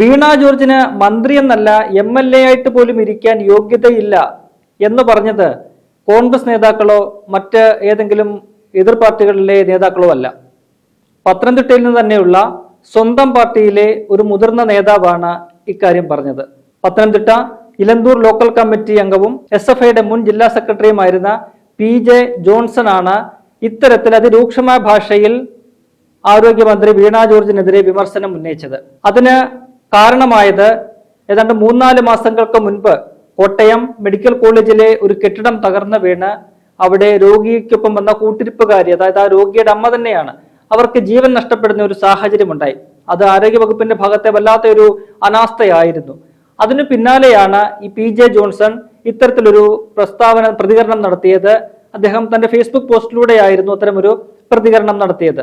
വീണ ജോർജിന് മന്ത്രി എന്നല്ല എം എൽ എ ആയിട്ട് പോലും ഇരിക്കാൻ യോഗ്യതയില്ല എന്ന് പറഞ്ഞത് കോൺഗ്രസ് നേതാക്കളോ മറ്റ് ഏതെങ്കിലും എതിർ പാർട്ടികളിലെ നേതാക്കളോ അല്ല. പത്തനംതിട്ടയിൽ നിന്ന് തന്നെയുള്ള സ്വന്തം പാർട്ടിയിലെ ഒരു മുതിർന്ന നേതാവാണ് ഇക്കാര്യം പറഞ്ഞത്. പത്തനംതിട്ട ഇലന്തൂർ ലോക്കൽ കമ്മിറ്റി അംഗവും എസ് എഫ് ഐയുടെ മുൻ ജില്ലാ സെക്രട്ടറിയുമായിരുന്ന പി ജെ ജോൺസൺ ആണ് ഇത്തരത്തിൽ അതിരൂക്ഷമായ ഭാഷയിൽ ആരോഗ്യമന്ത്രി വീണ ജോർജിനെതിരെ വിമർശനം ഉന്നയിച്ചത്. അതിന് കാരണമായത് ഏതാണ്ട് മൂന്നാൽ മാസങ്ങൾക്ക് മുൻപ് കോട്ടയം മെഡിക്കൽ കോളേജിലെ ഒരു കെട്ടിടം തകർന്ന് വീണ് അവിടെ രോഗിക്കൊപ്പം വന്ന കൂട്ടിരിപ്പുകാരി അതായത് ആ രോഗിയുടെ അമ്മ തന്നെയാണ് അവർക്ക് ജീവൻ നഷ്ടപ്പെടുന്ന ഒരു സാഹചര്യം ഉണ്ടായി അത് ആരോഗ്യവകുപ്പിന്റെ ഭാഗത്തെ വല്ലാത്ത ഒരു അനാസ്ഥയായിരുന്നു. അതിനു പിന്നാലെയാണ് ഈ പി ജെ ജോൺസൺ ഇത്തരത്തിലൊരു പ്രസ്താവന പ്രതികരണം നടത്തിയത്. അദ്ദേഹം തന്റെ ഫേസ്ബുക്ക് പോസ്റ്റിലൂടെയായിരുന്നു അത്തരമൊരു പ്രതികരണം നടത്തിയത്.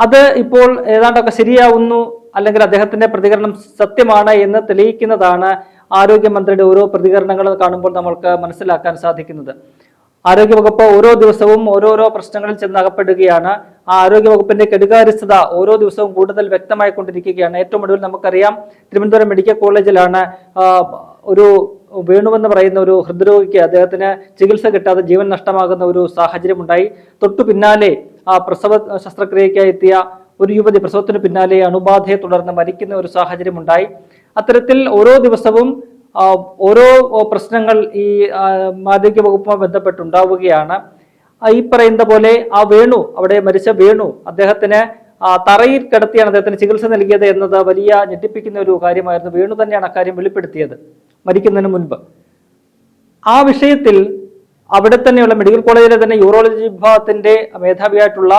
അത് ഇപ്പോൾ ഏതാണ്ടൊക്കെ ശരിയാവുന്നു അല്ലെങ്കിൽ അദ്ദേഹത്തിന്റെ പ്രതികരണം സത്യമാണ് എന്ന് തെളിയിക്കുന്നതാണ് ആരോഗ്യമന്ത്രിയുടെ ഓരോ പ്രതികരണങ്ങൾ കാണുമ്പോൾ നമ്മൾക്ക് മനസ്സിലാക്കാൻ സാധിക്കുന്നത്. ആരോഗ്യവകുപ്പ് ഓരോ ദിവസവും ഓരോരോ പ്രശ്നങ്ങളിൽ ചെന്ന് അകപ്പെടുകയാണ് ആ ആരോഗ്യവകുപ്പിന്റെ കെടുകാര്യസ്ഥത ഓരോ ദിവസവും കൂടുതൽ വ്യക്തമായി കൊണ്ടിരിക്കുകയാണ്. ഏറ്റവും ഒടുവിൽ നമുക്കറിയാം തിരുവനന്തപുരം മെഡിക്കൽ കോളേജിലാണ് ഒരു വേണുവെന്ന് പറയുന്ന ഒരു ഹൃദ്രോഗിക്ക് അദ്ദേഹത്തിന് ചികിത്സ കിട്ടാതെ ജീവൻ നഷ്ടമാകുന്ന ഒരു സാഹചര്യം ഉണ്ടായി തൊട്ടു പിന്നാലെ ആ പ്രസവ ശസ്ത്രക്രിയയ്ക്കായി എത്തിയ ഒരു യുവതി പ്രസവത്തിന് പിന്നാലെ അണുബാധയെ തുടർന്ന് മരിക്കുന്ന ഒരു സാഹചര്യം ഉണ്ടായി അത്തരത്തിൽ ഓരോ ദിവസവും ഓരോ പ്രശ്നങ്ങൾ ഈ ആരോഗ്യ വകുപ്പുമായി ബന്ധപ്പെട്ടുണ്ടാവുകയാണ്. ഈ പറയുന്ന പോലെ ആ വേണു അവിടെ മരിച്ച വേണു അദ്ദേഹത്തിന് തറയിൽ കിടത്തിയാണ് അദ്ദേഹത്തിന് ചികിത്സ നൽകിയത് എന്നത് വലിയ ഞെട്ടിപ്പിക്കുന്ന ഒരു കാര്യമായിരുന്നു. വേണു തന്നെയാണ് അക്കാര്യം വെളിപ്പെടുത്തിയത് മരിക്കുന്നതിന് മുൻപ്. ആ വിഷയത്തിൽ അവിടെ തന്നെയുള്ള മെഡിക്കൽ കോളേജിലെ തന്നെ യൂറോളജി വിഭാഗത്തിന്റെ മേധാവിയായിട്ടുള്ള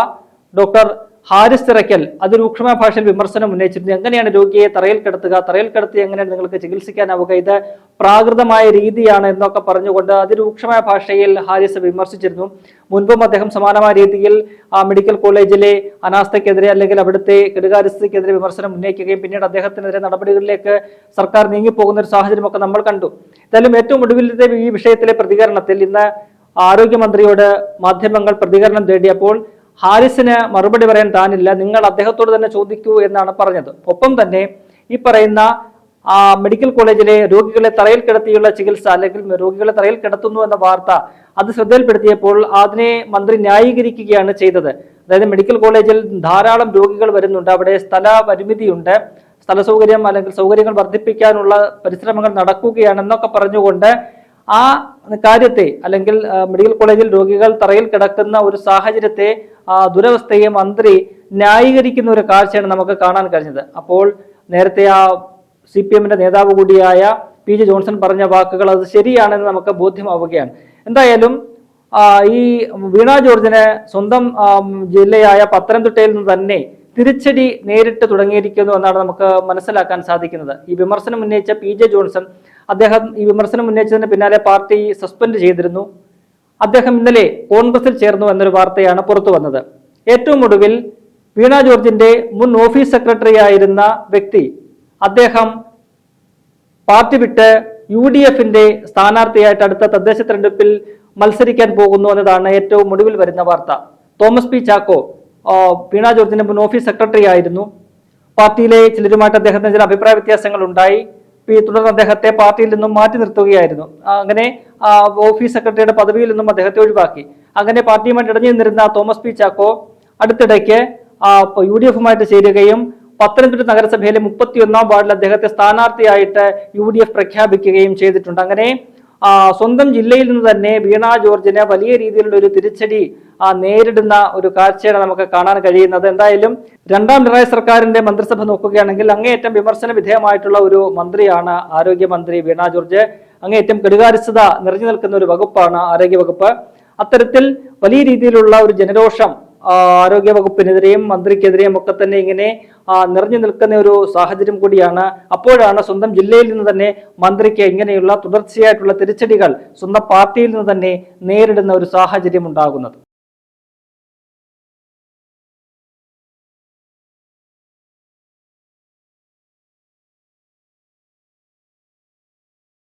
ഡോക്ടർ ഹാരിസ് തിറയ്ക്കൽ അതിരൂക്ഷമായ ഭാഷയിൽ വിമർശനം ഉന്നയിച്ചിരുന്നു. എങ്ങനെയാണ് രോഗിയെ തറയിൽ കിടത്തുക? തറയിൽ കിടത്തി എങ്ങനെയാണ് നിങ്ങൾക്ക് ചികിത്സിക്കാനാവുക? ഇത് പ്രാകൃതമായ രീതിയാണ് എന്നൊക്കെ പറഞ്ഞുകൊണ്ട് അതിരൂക്ഷമായ ഭാഷയിൽ ഹാരിസ് വിമർശിച്ചിരുന്നു. മുൻപും അദ്ദേഹം സമാനമായ രീതിയിൽ ആ മെഡിക്കൽ കോളേജിലെ അനാസ്ഥയ്ക്കെതിരെ അല്ലെങ്കിൽ അവിടുത്തെ കെടുകാര്യസ്ഥയ്ക്കെതിരെ വിമർശനം ഉന്നയിക്കുകയും പിന്നീട് അദ്ദേഹത്തിനെതിരെ നടപടികളിലേക്ക് സർക്കാർ നീങ്ങിപ്പോകുന്ന ഒരു സാഹചര്യമൊക്കെ നമ്മൾ കണ്ടു. എന്തായാലും ഏറ്റവും ഒടുവിലത്തെ ഈ വിഷയത്തിലെ പ്രതികരണത്തിൽ ഇന്ന് ആരോഗ്യമന്ത്രിയോട് മാധ്യമങ്ങൾ പ്രതികരണം തേടിയപ്പോൾ ഹാരിസിന് മറുപടി പറയാൻ താനില്ല. നിങ്ങൾ അദ്ദേഹത്തോട് തന്നെ ചോദിക്കൂ എന്നാണ് പറഞ്ഞത്. ഒപ്പം തന്നെ ഈ പറയുന്ന ആ മെഡിക്കൽ കോളേജിലെ രോഗികളെ തറയിൽ കിടത്തിയുള്ള ചികിത്സ അല്ലെങ്കിൽ രോഗികളെ തറയിൽ കിടത്തുന്നു എന്ന വാർത്ത അത് ശ്രദ്ധയിൽപ്പെടുത്തിയപ്പോൾ അതിനെ മന്ത്രി ന്യായീകരിക്കുകയാണ് ചെയ്തത്. അതായത് മെഡിക്കൽ കോളേജിൽ ധാരാളം രോഗികൾ വരുന്നുണ്ട്. അവിടെ സ്ഥല പരിമിതിയുണ്ട്. സ്ഥല സൗകര്യം അല്ലെങ്കിൽ സൗകര്യങ്ങൾ വർദ്ധിപ്പിക്കാനുള്ള പരിശ്രമങ്ങൾ നടക്കുകയാണെന്നൊക്കെ പറഞ്ഞുകൊണ്ട് ആ കാര്യത്തെ അല്ലെങ്കിൽ മെഡിക്കൽ കോളേജിൽ രോഗികൾ തറയിൽ കിടക്കുന്ന ഒരു സാഹചര്യത്തെ ആ, ദുരവസ്ഥയെ മന്ത്രി ന്യായീകരിക്കുന്ന ഒരു കാഴ്ചയാണ് നമുക്ക് കാണാൻ കഴിഞ്ഞത്. അപ്പോൾ നേരത്തെ ആ സി പി എമ്മിന്റെ നേതാവ് കൂടിയായ പി ജെ ജോൺസൺ പറഞ്ഞ വാക്കുകൾ അത് ശരിയാണെന്ന് നമുക്ക് ബോധ്യമാവുകയാണ്. എന്തായാലും ഈ വീണ ജോർജിന് സ്വന്തം ജില്ലയായ പത്തനംതിട്ടയിൽ നിന്ന് തന്നെ തിരിച്ചടി നേരിട്ട് തുടങ്ങിയിരിക്കുന്നു എന്നാണ് നമുക്ക് മനസ്സിലാക്കാൻ സാധിക്കുന്നത്. ഈ വിമർശനം ഉന്നയിച്ച പി ജെ ജോൺസൺ അദ്ദേഹം ഈ വിമർശനം ഉന്നയിച്ചതിന് പിന്നാലെ പാർട്ടി സസ്പെൻഡ് ചെയ്തിരുന്നു. അദ്ദേഹം ഇന്നലെ കോൺഗ്രസിൽ ചേർന്നു എന്നൊരു വാർത്തയാണ് പുറത്തു വന്നത്. ഏറ്റവും ഒടുവിൽ വീണ ജോർജിന്റെ മുൻ ഓഫീസ് സെക്രട്ടറി ആയിരുന്ന വ്യക്തി അദ്ദേഹം പാർട്ടി വിട്ട് യു ഡി എഫിന്റെ സ്ഥാനാർത്ഥിയായിട്ട് അടുത്ത തദ്ദേശ തെരഞ്ഞെടുപ്പിൽ മത്സരിക്കാൻ പോകുന്നു എന്നതാണ് ഏറ്റവും ഒടുവിൽ വരുന്ന വാർത്ത. തോമസ് പി ചാക്കോ വീണ ജോർജിന്റെ മുൻ ഓഫീസ് സെക്രട്ടറി ആയിരുന്നു പാർട്ടിയിലെ ചിലരുമായിട്ട് അദ്ദേഹത്തിന് ചില അഭിപ്രായ വ്യത്യാസങ്ങൾ ഉണ്ടായി. തുടർന്ന് അദ്ദേഹത്തെ പാർട്ടിയിൽ നിന്നും മാറ്റി നിർത്തുകയായിരുന്നു. അങ്ങനെ ഓഫീസ് സെക്രട്ടറിയുടെ പദവിയിൽ നിന്നും അദ്ദേഹത്തെ ഒഴിവാക്കി. അങ്ങനെ പാർട്ടിയുമായിട്ട് ഇടഞ്ഞു നിന്നിരുന്ന തോമസ് പി. ചാക്കോ അടുത്തിടയ്ക്ക് യു ഡി എഫുമായിട്ട് ചേരുകയും പത്തനംതിട്ട നഗരസഭയിലെ മുപ്പത്തിയൊന്നാം വാർഡിൽ അദ്ദേഹത്തെ സ്ഥാനാർത്ഥിയായിട്ട് യു ഡി എഫ് പ്രഖ്യാപിക്കുകയും ചെയ്തിട്ടുണ്ട്. അങ്ങനെ സ്വന്തം ജില്ലയിൽ നിന്ന് തന്നെ വീണ ജോർജിന് വലിയ രീതിയിലുള്ള ഒരു തിരിച്ചടി നേരിടുന്ന ഒരു കാഴ്ചയാണ് നമുക്ക് കാണാൻ കഴിയുന്നത്. എന്തായാലും രണ്ടാം പിണറായി സർക്കാരിന്റെ മന്ത്രിസഭ നോക്കുകയാണെങ്കിൽ അങ്ങേയറ്റം വിമർശന വിധേയമായിട്ടുള്ള ഒരു മന്ത്രിയാണ് ആരോഗ്യമന്ത്രി വീണ ജോർജ്. അങ്ങേയറ്റം കെടുകാരിസ്ഥത നിറഞ്ഞു നിൽക്കുന്ന ഒരു വകുപ്പാണ് ആരോഗ്യ വകുപ്പ് അത്തരത്തിൽ വലിയ രീതിയിലുള്ള ഒരു ജനരോഷം ആരോഗ്യ വകുപ്പിനെതിരെയും മന്ത്രിക്കെതിരെയും ഒക്കെ തന്നെ ഇങ്ങനെ നിറഞ്ഞു നിൽക്കുന്ന ഒരു സാഹചര്യം കൂടിയാണ്. അപ്പോഴാണ് സ്വന്തം ജില്ലയിൽ നിന്ന് തന്നെ മന്ത്രിക്ക് ഇങ്ങനെയുള്ള തുടർച്ചയായിട്ടുള്ള തിരിച്ചടികൾ സ്വന്തം പാർട്ടിയിൽ നിന്ന് തന്നെ നേരിടുന്ന ഒരു സാഹചര്യം ഉണ്ടാകുന്നത്.